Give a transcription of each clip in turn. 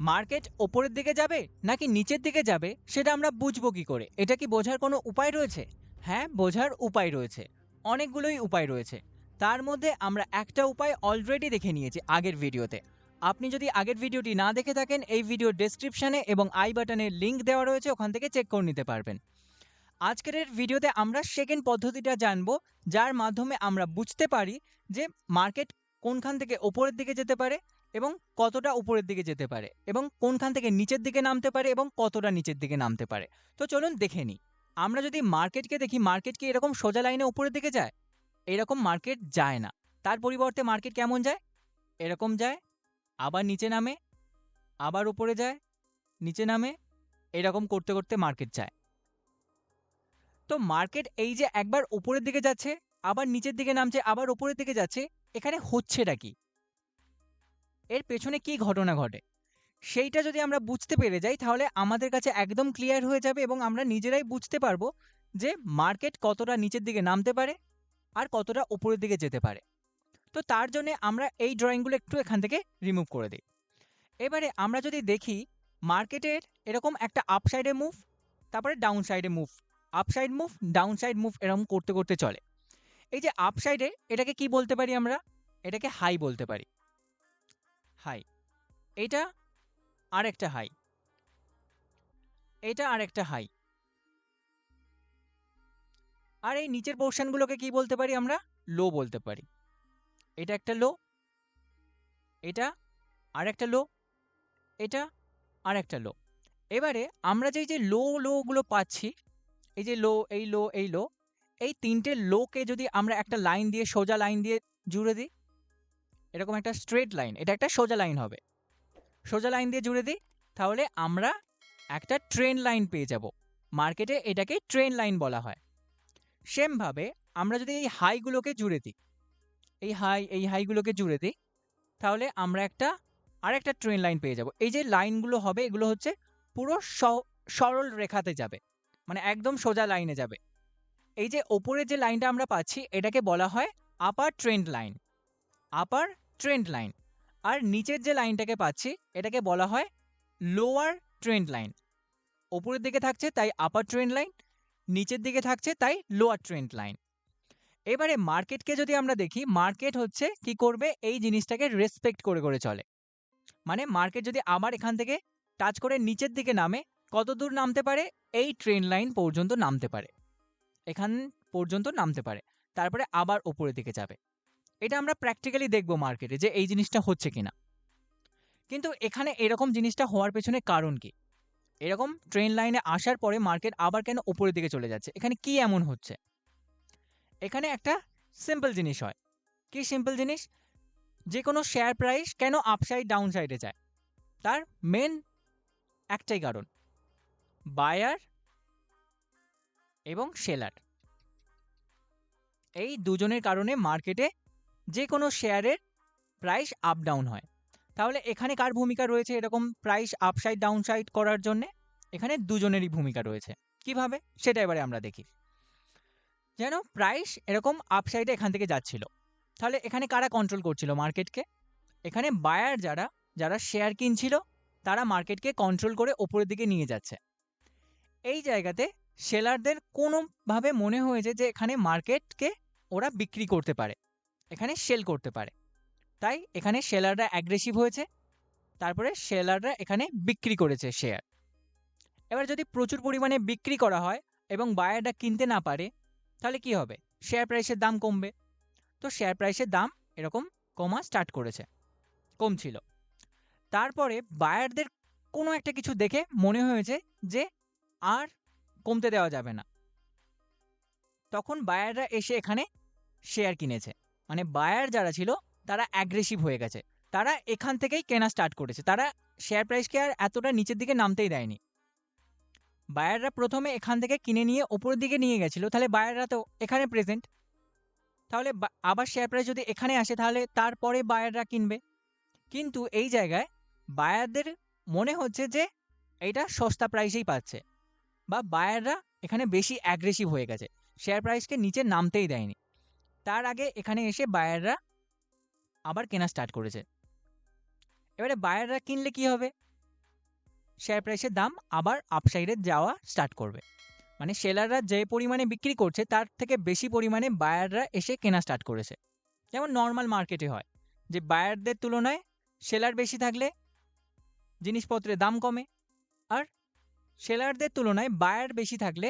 Market ওপরের দিকে যাবে নাকি নিচের দিকে যাবে, সেটা আমরা বুঝব কি করে? এটা কি বোঝার কোনো উপায় রয়েছে? হ্যাঁ বোঝার উপায় রয়েছে। অনেকগুলোই উপায় রয়েছে। তার মধ্যে আমরা একটা উপায় অলরেডি দেখে নিয়েছি আগের ভিডিওতে। আপনি যদি আগের ভিডিওটি না দেখে থাকেন, এই ভিডিওর ডেসক্রিপশনে এবং আই বাটনের লিংক দেওয়া রয়েছে, ওখান থেকে চেক করে নিতে পারবেন। আজকের ভিডিওতে আমরা সেকেন্ড পদ্ধতিটা জানব, যার মাধ্যমে আমরা বুঝতে পারি যে মার্কেট কোনখান থেকে ওপরের দিকে যেতে পারে এবং কতটা উপরের দিকে যেতে পারে এবং কোনখান থেকে নিচের দিকে নামতে পারে এবং কতটা নিচের দিকে নামতে পারে। তো চলুন দেখে নিই। আমরা যদি মার্কেটকে দেখি, মার্কেট কি এরকম সোজা লাইনে উপরের দিকে যায়? এরকম মার্কেট যায় না। তার পরিবর্তে মার্কেট কেমন যায়? এরকম যায়, আবার নিচে নামে, আবার উপরে যায়, নিচে নামে, এরকম করতে করতে মার্কেট যায়। তো মার্কেট এই যে একবার উপরের দিকে যাচ্ছে, আবার নিচের দিকে নামছে, আবার উপরের দিকে যাচ্ছে, এখানে হচ্ছেটা কি? এর পেছনে কি ঘটনা ঘটে? সেইটা যদি আমরা বুঝতে পেরে যাই, তাহলে আমাদের কাছে একদম ক্লিয়ার হয়ে যাবে এবং আমরা নিজেরাই বুঝতে পারব যে মার্কেট কতটা নিচের দিকে নামতে পারে আর কতটা উপরের দিকে যেতে পারে। তো তার জন্য আমরা এই ড্রয়িংগুলো একটু এখান থেকে রিমুভ করে দিই। এবারে আমরা যদি দেখি মার্কেটের এরকম একটা আপ সাইডে মুভ তারপরে ডাউন সাইডে move up side move down side move এরকম করতে করতে চলে। এই যে আপ সাইডে এটাকে কি বলতে পারি আমরা? এটাকে হাই বলতে পারি। হাই। এটা আরেকটা হাই। এটা আরেকটা হাই। আর এই নিচের পোর্শনগুলোকে কি বলতে পারি আমরা? লো বলতে পারি। এটা একটা লো, এটা আরেকটা লো, এটা আরেকটা লো। এবারে আমরা যে যে লো লোগুলো পাচ্ছি, এই যে লো, এই লো এই লো, এই তিনটে লোকে যদি আমরা একটা লাইন দিয়ে সোজা লাইন দিয়ে জুড়ে দিই এরকম একটা স্ট্রেট লাইন এটা একটা সোজা লাইন হবে। সোজা লাইন দিয়ে জুড়ে দিই, তাহলে আমরা একটা ট্রেন লাইন পেয়ে যাব। মার্কেটে এটাকে ট্রেন লাইন বলা হয়। সেমভাবে আমরা যদি এই হাইগুলোকে জুড়ে দিই, এই হাই এই হাইগুলোকে জুড়ে দিই, তাহলে আমরা একটা, আরেকটা ট্রেন লাইন পেয়ে যাব। এই যে লাইনগুলো হবে, এগুলো হচ্ছে পুরো সরল রেখাতে যাবে মানে একদম সোজা লাইনে যাবে। এই যে ওপরে যে লাইনটা আমরা পাচ্ছি, এটাকে বলা হয় upper trend line upper trend line আর নিচের যে লাইনটাকে পাচ্ছি, এটাকে বলা হয় লোয়ার ট্রেন্ড লাইন ওপরের দিকে থাকছে তাই আপার ট্রেন্ড লাইন নিচের দিকে থাকছে তাই লোয়ার ট্রেন্ড লাইন এবারে মার্কেটকে যদি আমরা দেখি মার্কেট হচ্ছে কি করবে? এই জিনিসটাকে রেসপেক্ট করে করে চলে। মানে মার্কেট যদি আবার এখান থেকে টাচ করে নিচের দিকে নামে কত দূর নামতে পারে? এই ট্রেন লাইন পর্যন্ত নামতে পারে। এখান পর্যন্ত নামতে পারে। তারপরে আবার ওপরের দিকে যাবে। এটা আমরা প্র্যাকটিক্যালি দেখব মার্কেটে যে এই জিনিসটা হচ্ছে কিনা। কিন্তু এখানে এরকম জিনিসটা হওয়ার পেছনে কারণ কি? এরকম ট্রেন লাইনে আসার পরে মার্কেট আবার কেন ওপরের দিকে চলে যাচ্ছে? এখানে কি এমন হচ্ছে? এখানে একটা সিম্পল জিনিস হয়। কি সিম্পল জিনিস? যে কোনো শেয়ার প্রাইস কেন আপসাইড ডাউন সাইডে যায়? তার মেন একটাই কারণ। বায়ার এবং সেলার এই দুজনের কারণে মার্কেটে যে কোনো শেয়ারের প্রাইস আপ ডাউন হয়। তাহলে এখানে কার ভূমিকা রয়েছে এরকম প্রাইস আপসাইড ডাউন সাইড করার জন্যে? এখানে দুজনেরই ভূমিকা রয়েছে। কীভাবে? সেটা এবারে আমরা দেখি। যেন প্রাইস এরকম আপসাইডে এখান থেকে যাচ্ছিল। তাহলে এখানে কারা কন্ট্রোল করছিল মার্কেটকে এখানে বায়ার যারা যারা শেয়ার কিনছিল, তারা মার্কেটকে কন্ট্রোল করে ওপরের দিকে নিয়ে যাচ্ছে। এই জায়গাতে সেলারদের কোনোভাবে মনে হয়েছে যে এখানে মার্কেটকে ওরা বিক্রি করতে পারে। এখানে সেল করতে পারে। তাই এখানে সেলাররা অ্যাগ্রেসিভ হয়েছে, তারপরে সেলাররা এখানে বিক্রি করেছে শেয়ার এবার যদি প্রচুর পরিমাণে বিক্রি করা হয় এবং বায়াররা কিনতে না পারে, তাহলে কি হবে? শেয়ার প্রাইসের দাম কমবে। তো শেয়ার প্রাইসের দাম এরকম কমা স্টার্ট করেছে, কমছিল। তারপরে বায়ারদের কোনো একটা কিছু দেখে মনে হয়েছে যে আর কমতে দেওয়া যাবে না। তখন বায়াররা এসে এখানে শেয়ার কিনেছে। মানে বায়ার যারা ছিল, তারা অ্যাগ্রেসিভ হয়ে গেছে। তারা এখান থেকেই কেনা স্টার্ট করেছে। তারা শেয়ার প্রাইসকে আর এতটা নিচের দিকে নামতেই দেয়নি। বায়াররা প্রথমে এখান থেকে কিনে নিয়ে ওপরের দিকে নিয়ে গেছিল, তাহলে বায়াররা তো এখানে প্রেজেন্ট তাহলে আবার শেয়ার প্রাইস যদি এখানে আসে, তাহলে তারপরে বায়াররা কিনবে। কিন্তু এই জায়গায় বায়ারদের মনে হচ্ছে যে, এটা সস্তা প্রাইসেই পাচ্ছে। বা বায়াররা এখানে বেশি অ্যাগ্রেসিভ হয়ে গেছে। শেয়ার প্রাইসকে নিচে নামতেই দেয়নি। তার আগে এখানে এসে বায়াররা আবার কেনা স্টার্ট করেছে। এবারে বায়াররা কিনলে কি হবে? শেয়ার প্রাইসের দাম আবার আপসাইডে যাওয়া স্টার্ট করবে। মানে সেলাররা যে পরিমাণে বিক্রি করছে, তার থেকে বেশি পরিমাণে বায়াররা এসে কেনা স্টার্ট করেছে। যেমন নর্মাল মার্কেটে হয়, যে বায়ারদের তুলনায় সেলার বেশি থাকলে জিনিসপত্রের দাম কমে, আর সেলারদের তুলনায় বায়ার বেশি থাকলে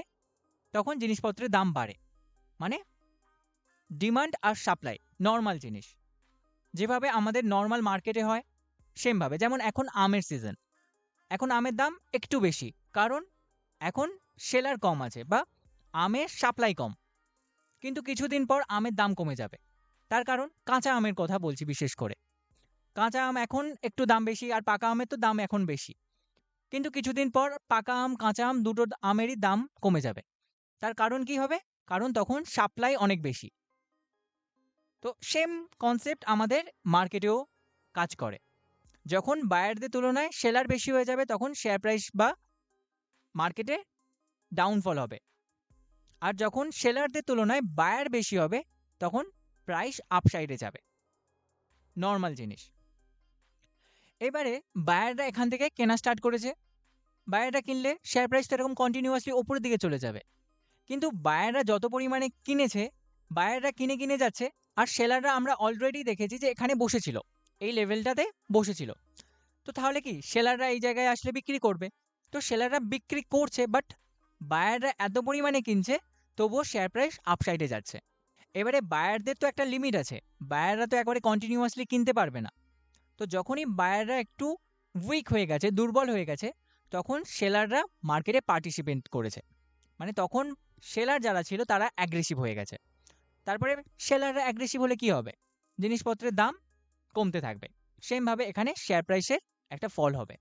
তখন জিনিসপত্রের দাম বাড়ে। মানে ডিমান্ড আর সাপ্লাই, নর্মাল জিনিস। যেভাবে আমাদের নর্মাল মার্কেটে হয়, সেমভাবে। যেমন এখন আমের সিজন এখন আমের দাম একটু বেশি, কারণ এখন সেলার কম আছে বা আমের সাপ্লাই কম। কিন্তু কিছুদিন পর আমের দাম কমে যাবে। তার কারণ কাঁচা আমের কথা বলছি বিশেষ করে। কাঁচা আম এখন একটু দাম বেশি আর পাকা আমের তো দাম এখন বেশি। কিন্তু কিছুদিন পর পাকা আম, কাঁচা আম দুটো আমেরই দাম কমে যাবে। তার কারণ কি হবে? কারণ তখন সাপ্লাই অনেক বেশি। তো সেম কনসেপ্ট আমাদের মার্কেটেও কাজ করে। যখন বায়ারদের তুলনায় সেলার বেশি হয়ে যাবে, তখন শেয়ার প্রাইস বা মার্কেটে ডাউনফল হবে। আর যখন সেলারদের তুলনায় বায়ার বেশি হবে, তখন প্রাইস আপসাইডে যাবে। নর্মাল জিনিস। এবারে বায়াররা এখান থেকে কেনা স্টার্ট করেছে। বায়াররা কিনলে শেয়ার প্রাইস তো এরকম কন্টিনিউয়াসলি ওপরের দিকে চলে যাবে। কিন্তু বায়াররা যত পরিমাণে কিনেছে বায়াররা কিনে কিনে যাচ্ছে আর সেলাররা আমরা অলরেডি দেখেছি যে এখানে বসেছিল। এই লেভেলটাতে বসেছিল। তো তাহলে কি? সেলাররা এই জায়গায় আসলে বিক্রি করবে। তো সেলাররা বিক্রি করছে বাট বায়াররা এত পরিমাণে কিনছে, তবুও শেয়ার প্রাইস আপসাইডে যাচ্ছে। এবারে বায়ারদের তো একটা লিমিট আছে। বায়াররা তো একবারে কন্টিনিউয়াসলি কিনতে পারবে না। তো যখনই বায়াররা একটু উইক হয়ে গেছে, দুর্বল হয়ে গেছে, তখন সেলাররা মার্কেটে পার্টিসিপেট করেছে। মানে তখন সেলার যারা ছিল, তারা অ্যাগ্রেসিভ হয়ে গেছে। তারপরে সেলাররা অ্যাগ্রেসিভ হলে কি হবে? জিনিসপত্রের দাম কমতে থাকবে। সেমভাবে এখানে শেয়ার প্রাইসের একটা ফল হবে।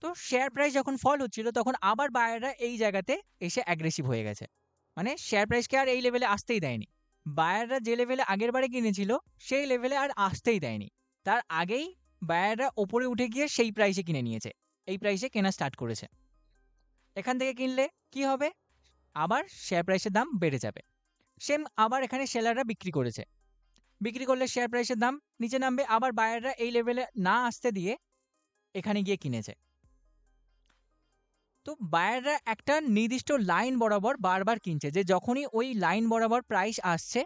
তো শেয়ার প্রাইস যখন ফল হচ্ছিল, তখন আবার বায়াররা এই জায়গাতে এসে অ্যাগ্রেসিভ হয়ে গেছে। মানে শেয়ার প্রাইসকে আর এই লেভেলে আসতেই দেয়নি। বায়াররা যে লেভেলে আগের বারে কিনেছিল, সেই লেভেলে আর আসতেই দেয়নি। তার আগেই বায়াররা ওপরে উঠে গিয়ে সেই প্রাইসে কিনে নিয়েছে। এই প্রাইসে কেনা স্টার্ট করেছে। এখান থেকে কিনলে কি হবে? আবার শেয়ার প্রাইসের দাম বেড়ে যাবে। সেম আবার এখানে সেলাররা বিক্রি করেছে। বিক্রি করলে শেয়ার প্রাইসের দাম নিচে নামবে, আবার বায়াররা এই লেভেলে না আসতে দিয়ে এখানে গিয়ে কিনেছে। তো বায়াররা একটা নির্দিষ্ট লাইন বরাবর বারবার কিনছে, যে যখনই ওই লাইন বরাবর প্রাইস আসছে,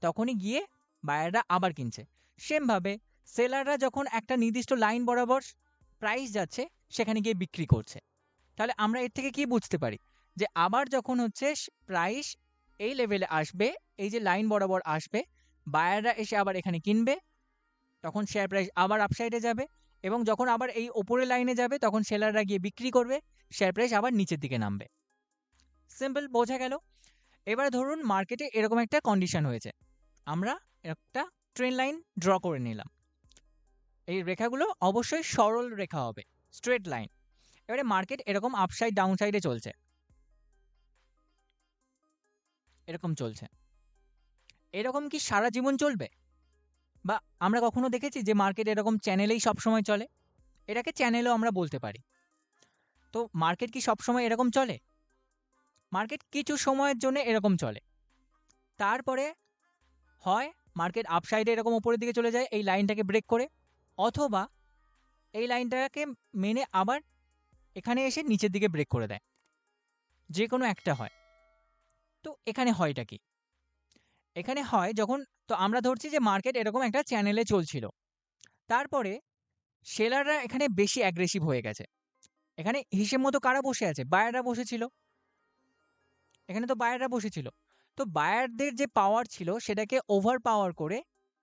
তখনই গিয়ে বায়াররা আবার কিনছে। সেমভাবে সেলাররা যখন একটা নির্দিষ্ট লাইন বরাবর প্রাইস যাচ্ছে, সেখানে গিয়ে বিক্রি করছে। তাহলে আমরা এর থেকে কি বুঝতে পারি? যে আবার যখন হচ্ছে প্রাইস এই লেভেলে আসবে, এই যে লাইন বরাবর আসবে বায়াররা এসে আবার এখানে কিনবে, তখন শেয়ার প্রাইস আবার আপসাইডে যাবে এবং যখন আবার এই ওপরে লাইনে যাবে, তখন সেলাররা গিয়ে বিক্রি করবে শেয়ার প্রাইস আবার নিচের দিকে নামবে। সিম্পল বোঝা গেল। এবার ধরুন মার্কেটে এরকম একটা কন্ডিশন হয়েছে। আমরা একটা ট্রেন লাইন ড্র করে নিলাম। এই রেখাগুলো অবশ্যই সরল রেখা হবে স্ট্রেট লাইন এবারে মার্কেট এরকম আপসাইড ডাউন সাইডে চলছে। এরকম চলছে। এরকম কি সারা জীবন চলবে? বা আমরা কখনো দেখেছি যে মার্কেট এরকম চ্যানেলেই সবসময় চলে? এটাকে চ্যানেলও আমরা বলতে পারি। তো মার্কেট কি সবসময় এরকম চলে? মার্কেট কিছু সময়ের জন্য এরকম চলে। তারপরে হয় মার্কেট আপসাইডে এরকম ওপরের দিকে চলে যায়, এই লাইনটাকে ব্রেক করে। অথবা এই লাইনটাকে মেনে আবার এখানে এসে নিচের দিকে ব্রেক করে দেয়। যে কোনো একটা হয়। তো এখানে হয়টা কি? এখানে হয় যখন, তো আমরা ধরছি যে মার্কেট এরকম একটা চ্যানেলে চলছিল। তারপরে সেলাররা এখানে বেশি অ্যাগ্রেসিভ হয়ে গেছে। এখানে হিসেব মতো কারা বসে আছে? বায়াররা বসেছিল। এখানে তো বায়াররা বসেছিল। তো বায়ারদের যে পাওয়ার ছিল সেটাকে ওভার পাওয়ার করে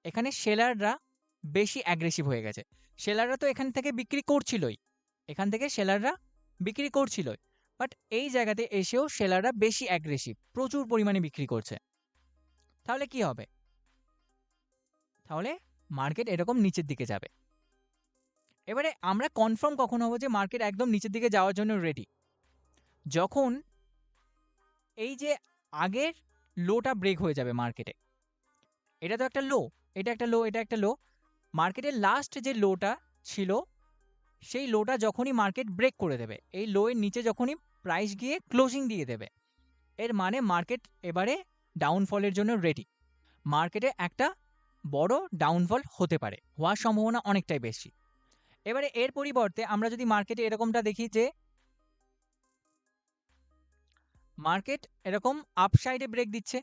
এখানে সেলাররা বেশি অ্যাগ্রেসিভ হয়ে গেছে। সেলাররা তো এখান থেকে বিক্রি করছিলই। এখান থেকে সেলাররা বিক্রি করছিলই। বাট এই জায়গাতে এসেও সেলাররা বেশি অ্যাগ্রেসিভ প্রচুর পরিমাণে বিক্রি করছে। তাহলে কি হবে? তাহলে মার্কেট এরকম নিচের দিকে যাবে। এবারে আমরা কনফার্ম কখন হব যে মার্কেট একদম নিচের দিকে যাওয়ার জন্য রেডি যখন এই যে আগের লোটা ব্রেক হয়ে যাবে মার্কেটে এটা তো একটা লো এটা একটা লো এটা একটা লো মার্কেটের লাস্ট যে লোটা ছিল, সেই লোটা যখনই মার্কেট ব্রেক করে দেবে, এই লোয়ের নিচে যখনই প্রাইস গিয়ে ক্লোজিং দিয়ে দেবে। এর মানে মার্কেট এবারে ডাউনফলের জন্য রেডি মার্কেটে একটা বড় ডাউনফল হতে পারে, হওয়ার সম্ভাবনা অনেকটাই বেশি। এবারে এর পরিবর্তে আমরা যদি মার্কেটে এরকমটা দেখি যে মার্কেট এরকম আপসাইডে ব্রেক দিচ্ছে।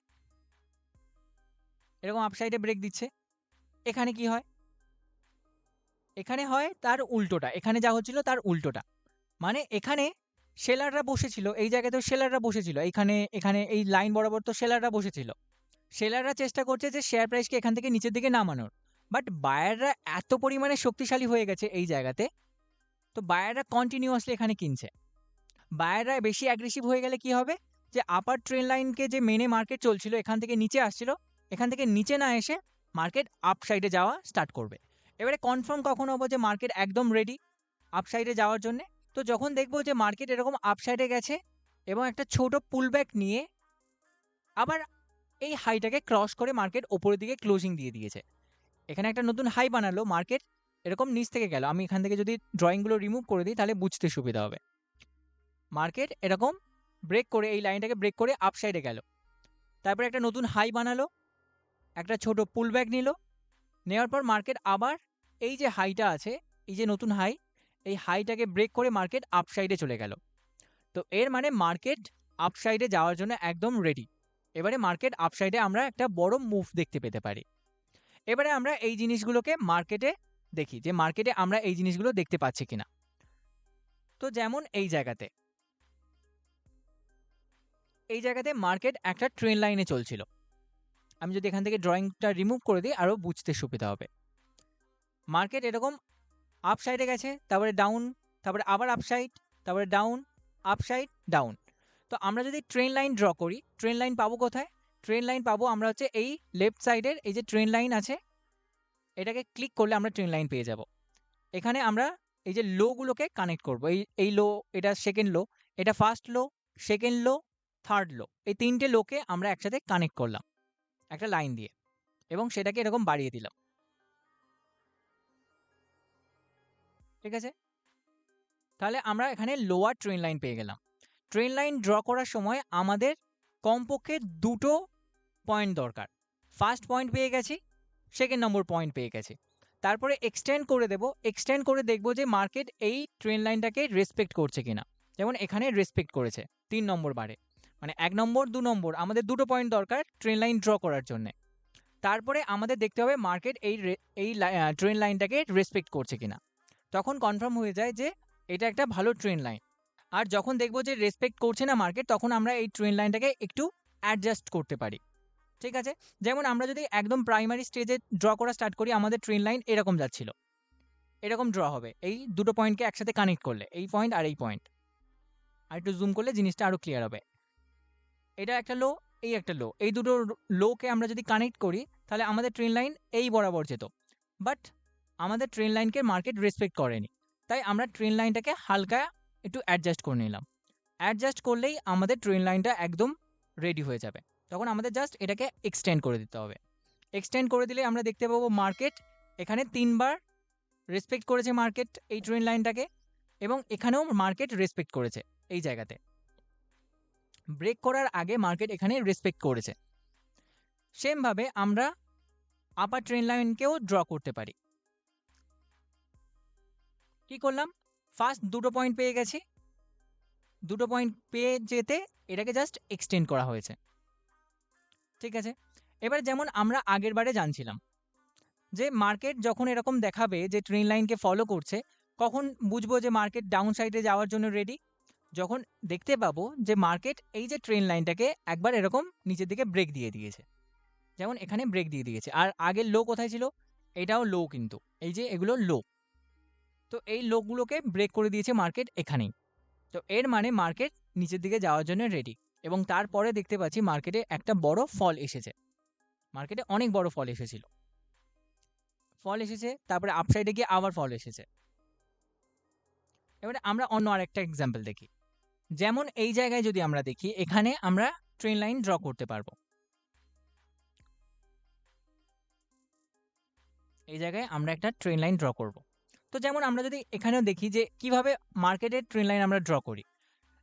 এরকম আপসাইডে ব্রেক দিচ্ছে। এখানে কি হয়? এখানে হয় তার উল্টোটা, এখানে যা হচ্ছিল তার উল্টোটা। মানে এখানে সেলাররা বসেছিল, এই জায়গাতেও সেলাররা বসেছিল, এখানে এখানে এই লাইন বরাবর তো সেলাররা বসেছিল। সেলাররা চেষ্টা করছে যে শেয়ার প্রাইসকে এখান থেকে নিচের দিকে নামানোর বাট বায়াররা এত পরিমাণে শক্তিশালী হয়ে গেছে এই জায়গাতে, তো বায়াররা কন্টিনিউয়াসলি এখানে কিনছে। বায়াররা বেশি অ্যাগ্রেসিভ হয়ে গেলে কি হবে? যে আপার ট্রেন লাইনকে যে মেনে মার্কেট চলছিল, এখান থেকে নিচে আসছিল, এখান থেকে নিচে না এসে মার্কেট আপ সাইডে যাওয়া স্টার্ট করবে। এবারে কনফার্ম কখন হব যে মার্কেট একদম রেডি আপ সাইডে যাওয়ার জন্য? তো যখন দেখব যে মার্কেট এরকম আপ সাইডে গেছে এবং একটা ছোট পুলব্যাক নিয়ে আবার এই হাইটাকে ক্রস করে মার্কেট ওপরের দিকে ক্লোজিং দিয়ে দিয়েছে। এখানে একটা নতুন হাই বানালো মার্কেট এরকম নিচ থেকে গেল। আমি এখান থেকে যদি ড্রয়িংগুলো রিমুভ করে দিই, তাহলে বুঝতে সুবিধা হবে। মার্কেট এরকম ব্রেক করে, এই লাইনটাকে ব্রেক করে আপ সাইডে গেল। তারপরে একটা নতুন হাই বানালো, একটা ছোট পুল ব্যাক নিল। নেওয়ার পর মার্কেট আবার এই যে হাইটা আছে, এই যে নতুন হাই এই হাইটাকে ব্রেক করে মার্কেট আপ সাইডে চলে গেল। তো এর মানে মার্কেট আপ সাইডে যাওয়ার জন্য একদম রেডি এবারে মার্কেট আপ সাইডে আমরা একটা বড় মুভ দেখতে পেতে পারি। এবারে আমরা এই জিনিসগুলোকে মার্কেটে দেখি যে মার্কেটে আমরা এই জিনিসগুলো দেখতে পাচ্ছি কিনা। তো যেমন এই জায়গাতে। এই জায়গাতে মার্কেট একটা ট্রেন লাইনে চলছিল। আমি যদি এখান থেকে ড্রয়িংটা রিমুভ করে দিই, আরও বুঝতে সুবিধা হবে। মার্কেট এরকম আপ সাইডে গেছে, তারপরে ডাউন তারপরে আবার আপ সাইড তারপরে ডাউন আপ সাইড ডাউন তো আমরা যদি ট্রেন লাইন ড্র করি ট্রেন লাইন পাবো কোথায়? ট্রেন লাইন পাবো আমরা হচ্ছে এই লেফট সাইডের এই যে ট্রেন লাইন আছে, এটাকে ক্লিক করলে আমরা ট্রেন লাইন পেয়ে যাব। এখানে আমরা এই যে লোগুলোকে কানেক্ট করব। এই এই লো এটা সেকেন্ড লো এটা first low second low third low এই তিনটে লোকে আমরা একসাথে কানেক্ট করলাম, একটা লাইন দিয়ে, এবং সেটাকে এরকম বাড়িয়ে দিলাম। ঠিক আছে? তাহলে আমরা এখানে লোয়ার ট্রেন লাইন পেয়ে গেলাম। ট্রেন লাইন ড্র করার সময় আমাদের কমপক্ষে দুটো পয়েন্ট দরকার। ফার্স্ট পয়েন্ট পেয়ে গেছি সেকেন্ড নম্বর পয়েন্ট পেয়ে গেছি। তারপরে এক্সটেন্ড করে দেব। এক্সটেন্ড করে দেখব যে মার্কেট এই ট্রেন লাইনটাকে রেসপেক্ট করছে কিনা। যেমন এখানে রেসপেক্ট করেছে তিন নম্বর বারে। মানে এক নম্বর দু নম্বর আমাদের দুটো পয়েন্ট দরকার ট্রেন লাইন ড্র করার জন্যে। তারপরে আমাদের দেখতে হবে মার্কেট এই এই ট্রেন লাইনটাকে রেসপেক্ট করছে কিনা। তখন কনফার্ম হয়ে যায় যে এটা একটা ভালো ট্রেন লাইন আর যখন দেখব যে রেসপেক্ট করছে না মার্কেট তখন আমরা এই ট্রেন লাইনটাকে একটু অ্যাডজাস্ট করতে পারি। ঠিক আছে? যেমন আমরা যদি একদম প্রাইমারি স্টেজে ড্র করা স্টার্ট করি, আমাদের ট্রেন লাইন এরকম যাচ্ছিল। এরকম ড্র হবে। এই দুটো পয়েন্টকে একসাথে কানেক্ট করলে, এই পয়েন্ট আর এই পয়েন্ট আর একটু জুম করলে জিনিসটা আরও ক্লিয়ার হবে। এটা একটা লো এই একটা লো এই দুটো লোকে আমরা যদি কানেক্ট করি, তাহলে আমাদের ট্রেন লাইন এই বরাবর যেত। বাট আমাদের ট্রেন লাইনকে মার্কেট রেসপেক্ট করেনি। তাই আমরা ট্রেন লাইনটাকে হালকা একটু অ্যাডজাস্ট করে নিলাম। অ্যাডজাস্ট করলেই আমাদের ট্রেন লাইনটা একদম রেডি হয়ে যাবে। তখন আমাদের জাস্ট এটাকে এক্সটেন্ড করে দিতে হবে। এক্সটেন্ড করে দিলে আমরা দেখতে পাবো মার্কেট এখানে তিনবার রেসপেক্ট করেছে মার্কেট এই ট্রেন লাইনটাকে এবং এখানেও মার্কেট রেসপেক্ট করেছে এই জায়গাতে। ব্রেক করার আগে মার্কেট এখানে রেসপেক্ট করেছে। সেমভাবে আমরা আপার ট্রেন লাইনকেও ড্র করতে পারি। কি করলাম? ফার্স্ট দুটো পয়েন্ট পেয়ে গেছি। দুটো পয়েন্ট পেয়ে যেতে এটাকে জাস্ট এক্সটেন্ড করা হয়েছে। ঠিক আছে? এবার যেমন আমরা আগের বারে জানছিলাম যে মার্কেট যখন এরকম দেখাবে যে ট্রেন লাইনকে ফলো করছে, কখন বুঝব যে মার্কেট ডাউন সাইডে যাওয়ার জন্য রেডি যখন দেখতে পাবো যে মার্কেট এই যে ট্রেন লাইনটাকে একবার এরকম নিচের দিকে ব্রেক দিয়ে দিয়েছে। যেমন এখানে ব্রেক দিয়ে দিয়েছে। আর আগের লো কোথায় ছিল? এটাও লো কিন্তু। এই যে এগুলো লো তো এই লোকগুলোকে ব্রেক করে দিয়েছে মার্কেট এখানেই। তো এর মানে মার্কেট নিচের দিকে যাওয়ার জন্য রেডি এবং তারপরে দেখতে পাচ্ছি মার্কেটে একটা বড় ফল এসেছে। মার্কেটে অনেক বড় ফল এসেছিল। ফল এসেছে, তারপরে আপসাইডে গিয়ে আবার ফল এসেছে। এবারে আমরা অন্য আরেকটা এক্সাম্পল দেখি। যেমন এই জায়গায় যদি আমরা দেখি, এখানে আমরা ট্রেন লাইন ড্র করতে পারব। এই জায়গায় আমরা একটা ট্রেন লাইন ড্র করব। তো যেমন আমরা যদি এখানেও দেখি যে কীভাবে মার্কেটের ট্রেন লাইন আমরা ড্র করি।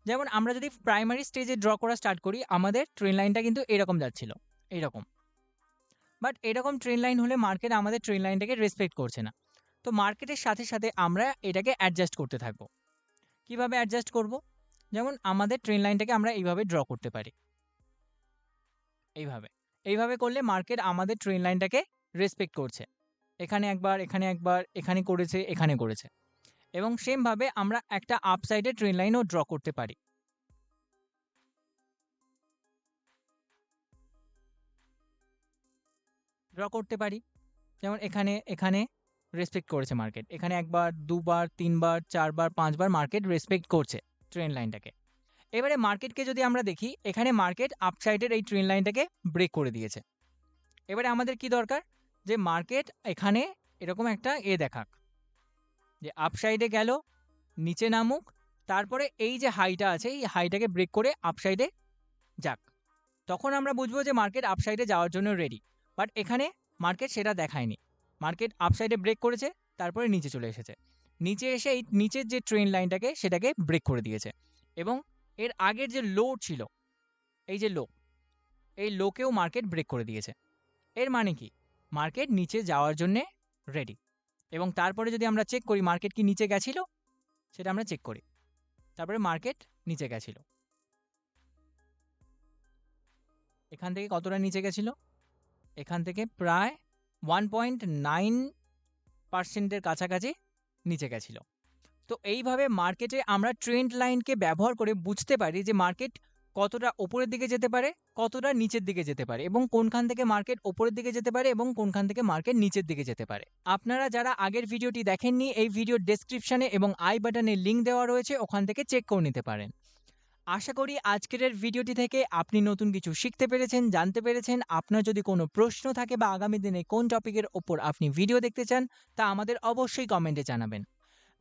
যেমন আমরা যদি প্রাইমারি স্টেজে ড্র করা স্টার্ট করি, আমাদের ট্রেন লাইনটা কিন্তু এরকম যাচ্ছিল এইরকম বাট এরকম ট্রেন লাইন হলে মার্কেট আমাদের ট্রেন লাইনটাকে রেসপেক্ট করছে না। তো মার্কেটের সাথে সাথে আমরা এটাকে অ্যাডজাস্ট করতে থাকব। কীভাবে অ্যাডজাস্ট করব? যেমন আমাদের ট্রেন লাইনটাকে আমরা এইভাবে ড্র করতে পারি। এইভাবে। এইভাবে করলে মার্কেট আমাদের ট্রেন লাইনটাকে রেসপেক্ট করছে। এখানে একবার এখানে একবার, এখানে করেছে এখানে করেছে। এবং সেমভাবে আমরা একটা আপসাইডে ট্রেন লাইনও ড্র করতে পারি। ড্র করতে পারি। যেমন এখানে এখানে রেসপেক্ট করেছে মার্কেট এখানে একবার, দুবার, তিনবার, চারবার, পাঁচবার মার্কেট রেসপেক্ট করছে ট্রেন লাইনটাকে এবারে মার্কেটকে যদি আমরা দেখি, এখানে মার্কেট আপসাইডের এই ট্রেন লাইনটাকে ব্রেক করে দিয়েছে। এবারে আমাদের কি দরকার? যে মার্কেট এখানে এরকম একটা এ দেখাক। যে আপসাইডে গেল, নিচে নামুক, তারপরে এই যে হাইটা আছে, এই হাইটাকে ব্রেক করে আপসাইডে যাক। তখন আমরা বুঝব যে মার্কেট আপসাইডে যাওয়ার জন্য রেডি বাট এখানে মার্কেট সেটা দেখায়নি। মার্কেট আপসাইডে ব্রেক করেছে, তারপরে নিচে চলে এসেছে। নিচে এসে এই নিচের যে ট্রেন লাইনটাকে সেটাকে ব্রেক করে দিয়েছে। এবং এর আগের যে লো ছিল, এই যে লো এই লোকেও মার্কেট ব্রেক করে দিয়েছে। এর মানে কি? মার্কেট নিচে যাওয়ার জন্যে রেডি এবং তারপরে যদি আমরা চেক করি মার্কেট কি নিচে গেছিল, সেটা আমরা চেক করি। তারপরে মার্কেট নিচে গেছিল। এখান থেকে কতটা নিচে গেছিল? এখান থেকে প্রায় ওয়ান পয়েন্ট নাইন পার্সেন্টের কাছাকাছি নিচে গেছিল। তো এইভাবে মার্কেটে আমরা ট্রেন্ড লাইনকে ব্যবহার করে বুঝতে পারি যে মার্কেট কতটা ওপরের দিকে যেতে পারে, কতটা নিচের দিকে যেতে পারে এবং কোনখান থেকে মার্কেট ওপরের দিকে যেতে পারে এবং কোনখান থেকে মার্কেট নিচের দিকে যেতে পারে। আপনারা যারা আগের ভিডিওটি দেখেননি, এই ভিডিওর ডেসক্রিপশনে এবং আই বাটনে লিঙ্ক দেওয়া রয়েছে, ওখান থেকে চেক করে নিতে পারেন। আশা করি আজকের ভিডিওটি থেকে আপনি নতুন কিছু শিখতে পেরেছেন, জানতে পেরেছেন। আপনার যদি কোনো প্রশ্ন থাকে বা আগামী দিনে কোন টপিকের ওপর আপনি ভিডিও দেখতে চান, তা আমাদের অবশ্যই কমেন্টে জানাবেন।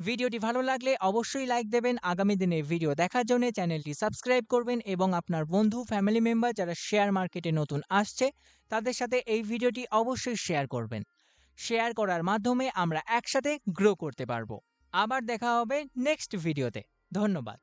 ভিডিওটি ভালো লাগলে অবশ্যই লাইক দেবেন আগামী দিনে ভিডিও দেখার জন্য চ্যানেলটি সাবস্ক্রাইব করবেন এবং আপনার বন্ধু ফ্যামিলি মেম্বার যারা শেয়ার মার্কেটে নতুন আসছে, তাদের সাথে এই ভিডিওটি অবশ্যই শেয়ার করবেন। শেয়ার করার মাধ্যমে আমরা একসাথে গ্রো করতে পারব। আবার দেখা হবে নেক্সট ভিডিওতে ধন্যবাদ।